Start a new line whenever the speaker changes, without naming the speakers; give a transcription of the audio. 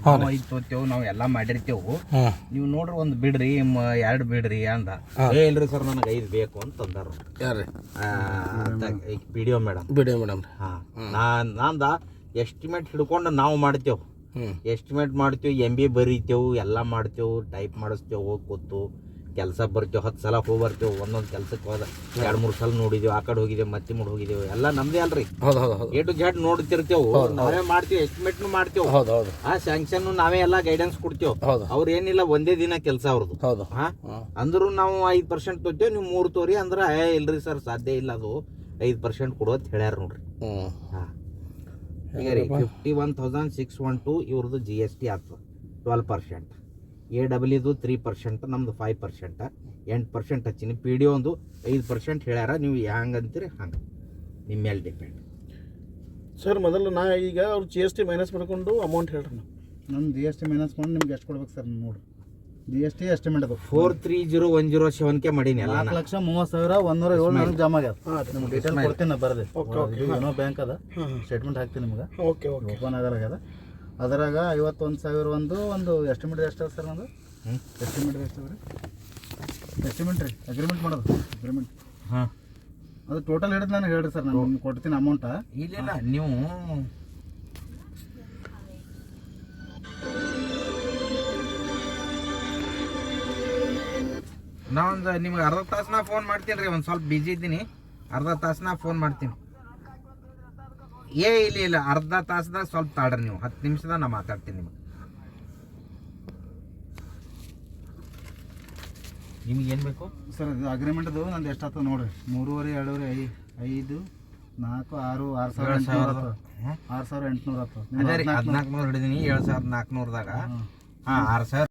ನಾವು ಐದು ತೋತೇವು ನಾವು ಎಲ್ಲ ಮಾಡಿರ್ತೇವು. ನೀವು ನೋಡ್ರಿ ಒಂದು ಬಿಡ್ರಿ ಮ- ಎರಡು ಬಿಡ್ರಿ ಅಂದ. ಏ ಇಲ್ರಿ ಸರ್ ನನಗೆ ಐದು ಬೇಕು ಅಂತ ಯಾರ್ರಿ
ಯಾರು
ಪಿ ಡಿ ಒ ಮೇಡಮ್
ಬಿಡಿ ಮೇಡಮ್
ಹಾ. ನಾ ನಂದ ಎಸ್ಟಿಮೇಟ್ ಹಿಡ್ಕೊಂಡು ನಾವು ಮಾಡ್ತೇವೆ. ಎಸ್ಟಿಮೇಟ್ ಮಾಡ್ತೇವೆ ಎಂ ಬಿ ಬರೀತೇವೆ ಎಲ್ಲ ಮಾಡ್ತೇವೆ ಟೈಪ್ ಮಾಡಿಸ್ತೇವೆ ಹೋಗಿ ಕೂತು ಕೆಲಸ ಬರ್ತೇವೆ ಹತ್ತು ಸಲ ಹೋಗಿ ಬರ್ತೇವೆ ಒಂದೊಂದು ಕೆಲಸಕ್ಕೆ ಹೋದ ಎರಡು ಮೂರು ಸಲ ನೋಡಿದೇವೆ ಆ ಕಡೆ ಹೋಗಿದ್ದೇವೆ ಮತ್ತೆ ಮುಡ್ ಹೋಗಿದ್ದೇವೆ ಎಲ್ಲ ನಮ್ದೇ ಅಲ್ರಿ. ಎ ಟು ಜೆಡ್ ನೋಡ್ತಿರ್ತೇವೆ ನಾವೇ ಮಾಡ್ತೀವಿ ಎಸ್ಟಿಮೇಟ್ನು ಮಾಡ್ತೇವೆ ಆ ಸ್ಯಾಂಕ್ಷನ್ ನಾವೇ ಎಲ್ಲ ಗೈಡೆನ್ಸ್ ಕೊಡ್ತೇವೆ
ಹೌದು.
ಅವ್ರ ಏನಿಲ್ಲ ಒಂದೇ ದಿನ ಕೆಲಸ ಅವ್ರದ್ದು ಹಾ. ಅಂದ್ರು ನಾವು ಐದು ಪರ್ಸೆಂಟ್ ತೊತ್ತೇವೆ ನೀವು ಮೂರು ತೋರಿ ಅಂದ್ರೆ ಏ ಇಲ್ರಿ ಸರ್ ಸಾಧ್ಯ ಇಲ್ಲ ಅದು ಐದು ಪರ್ಸೆಂಟ್ ಕೊಡೋದು ಅಂತ ಹೇಳ್ಯಾರ ನೋಡ್ರಿ. ಹಾಂ. ಈಗ ರೀ fifty one thousand six one two ಇವ್ರದ್ದು ಜಿ ಎಸ್ ಟಿ ಆಗ್ತದೆ ಟ್ವೆಲ್ ಪರ್ಸೆಂಟ್ ಎ ಡಬ್ಲ್ಯೂದು ತ್ರೀ ಪರ್ಸೆಂಟ್ ನಮ್ಮದು ಫೈವ್ ಪರ್ಸೆಂಟ್ ಎಂಟು ಪರ್ಸೆಂಟ್ ಹಚ್ಚೀನಿ. ಪಿ ಡಿ ಒಂದು ಐದು ಪರ್ಸೆಂಟ್ ಹೇಳ್ಯಾರ ನೀವು ಹ್ಯಾಂಗೆ ಅಂತೀರಿ ಹಂಗೆ. ನಿಮ್ಮ ಮೇಲೆ ಡಿಪೆಂಡ್
ಸರ್ ಮೊದಲು ನಾ ಈಗ ಅವ್ರು ಜಿ ಎಸ್ ಟಿ ಮೈನಸ್ ಮಾಡ್ಕೊಂಡು ಅಮೌಂಟ್ ಹೇಳ್ರಿ ನಾವು.
ನಮ್ಮ ಜಿ ಎಸ್ ಟಿ ಮೈನಸ್ ಮಾಡಿ ನಿಮ್ಗೆ ಎಷ್ಟು ಕೊಡ್ಬೇಕು ಸರ್ ನೋಡಿ ಜಿ ಎಸ್ ಟಿ ಎಸ್ಟಿಮೇಟ್ ಅದು.
Four three zero one zero ಸೆವೆನ್ಕೆ ಮಾಡೀನಿ ಎಲ್ಲ
ನಾಲ್ಕು ಲಕ್ಷ ಮೂವತ್ತು ಸಾವಿರ ಒಂದೂರ ಏಳು ನನಗೆ ಜಮಾ ಆಗ್ಯದ. ನಿಮ್ಗೆ ಡೀಟೇಲ್ ಕೊಡ್ತೀನಿ ನಾ ಬರದೆ.
Okay, okay.
ಇದು ಏನೋ ಬ್ಯಾಂಕ್ ಅದ. ಸ್ಟೇಟ್ಮೆಂಟ್ ಹಾಕ್ತೀನಿ ನಿಮ್ಗೆ.
ಓಕೆ ಓಕೆ
ಓಪನ್ ಆಗಲಾಗ್ಯದ ಅದರಾಗ ಐವತ್ತೊಂದು ಸಾವಿರ ಒಂದು ಒಂದು ಎಸ್ಟಿಮೇಟ್ ಎಷ್ಟು ಸರ್
ಒಂದು.
ಎಸ್ಟಿಮೇಟ್ ಎಷ್ಟು ರೀ? ಎಸ್ಟಿಮೇಟ್ ರೀ ಅಗ್ರಿಮೆಂಟ್ ಮಾಡೋದು ಅಗ್ರಿಮೆಂಟ್
ಹಾಂ.
ಅದು ಟೋಟಲ್ ಹಿಡಿದು ನನಗೆ ಹೇಳಿರಿ ಸರ್ ನಾನು ಕೊಡ್ತೀನಿ ಅಮೌಂಟ
ಇಲ್ಲ ನೀವು ನಾ ಒಂದು ನಿಮ್ಗೆ ಅರ್ಧ ತಾಸನ ಫೋನ್ ಮಾಡ್ತೀನಿ ರೀ ಒಂದು ಸ್ವಲ್ಪ ಬಿಜಿ ಇದ್ದೀನಿ. ಅರ್ಧ ತಾಸನ ಫೋನ್ ಮಾಡ್ತೀನಿ. ಏ ಇಲ್ಲ ಇಲ್ಲ ಅರ್ಧ ತಾಸದಾಗ ಸ್ವಲ್ಪ ತಾಡ್ರಿ ನೀವು. ಹತ್ತು ನಿಮಿಷದಾಗ ನಾ ಮಾತಾಡ್ತೀನಿ ನಿಮಗೆ. ನಿಮ್ಗೆ ಏನು ಬೇಕು?
ಸರ್ ಇದು ಅಗ್ರಿಮೆಂಟ್ದು ನಂದು ಎಷ್ಟು ಆಗ್ತದೆ ನೋಡ್ರಿ. ಮೂರುವರೆ ಎರಡೂವರೆ ಐ ಐದು ನಾಲ್ಕು ಆರು ಆರು ಸಾವಿರ
ಏಳು ಸಾವಿರ.
ಆರು ಸಾವಿರ ಎಂಟುನೂರು ಹತ್ತು.
ಅದೇ ರೀ ಹದಿನಾಲ್ಕು ನೂರು ಹಿಡಿದೀನಿ ಏಳು ಸಾವಿರದ ನಾಲ್ಕುನೂರದಾಗ. ಹಾಂ ಆರು ಸಾವಿರ